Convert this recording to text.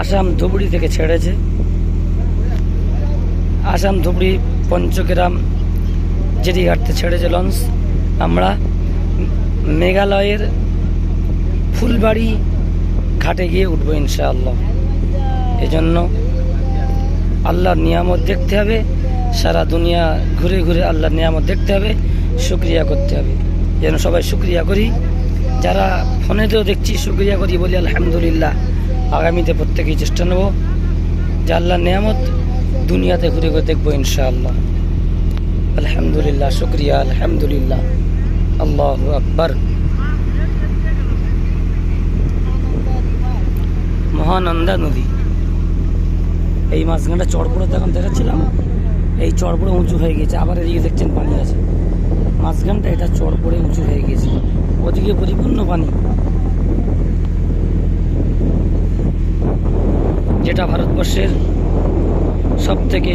আসাম ধুবড়ি থেকে ছেড়েছে। আসাম ধুবড়ি পঞ্চগ্রাম জেরিঘাটতে ছেড়েছে লঞ্চ। আমরা মেঘালয়ের ফুলবাড়ি ঘাটে গিয়ে উঠবো ইনশাআল্লাহ। এজন্য আল্লাহর নিয়ামত দেখতে হবে। সারা দুনিয়া ঘুরে ঘুরে আল্লাহর নিয়ামত দেখতে হবে। শুক্রিয়া করতে হবে। যেন সবাই শুক্রিয়া করি। যারা ফোনেতেও দেখছি, শুক্রিয়া করি বলি আলহামদুলিল্লাহ। আগামীতে প্রত্যেকেই চেষ্টা নেব যে আল্লাহর নিয়ামত দুনিয়াতে ঘুরে ঘুরে দেখব ইনশাআল্লাহ। আলহামদুলিল্লাহ, শুক্রিয়া, আলহামদুলিল্লাহ। আল্লাহ আকবর। মহানন্দা নদী। এই মাঝখানটা চড়পুরে তখন দেখাচ্ছিলাম? এই চড়পুরে উঁচু হয়ে গেছে আবার এদিকে দেখছেন পানি আছে। মাঝখানটা এটা চড়পুরে উঁচু হয়ে গেছে ওদিকে পরিপূর্ণ পানি। যেটা ভারতবর্ষের সব থেকে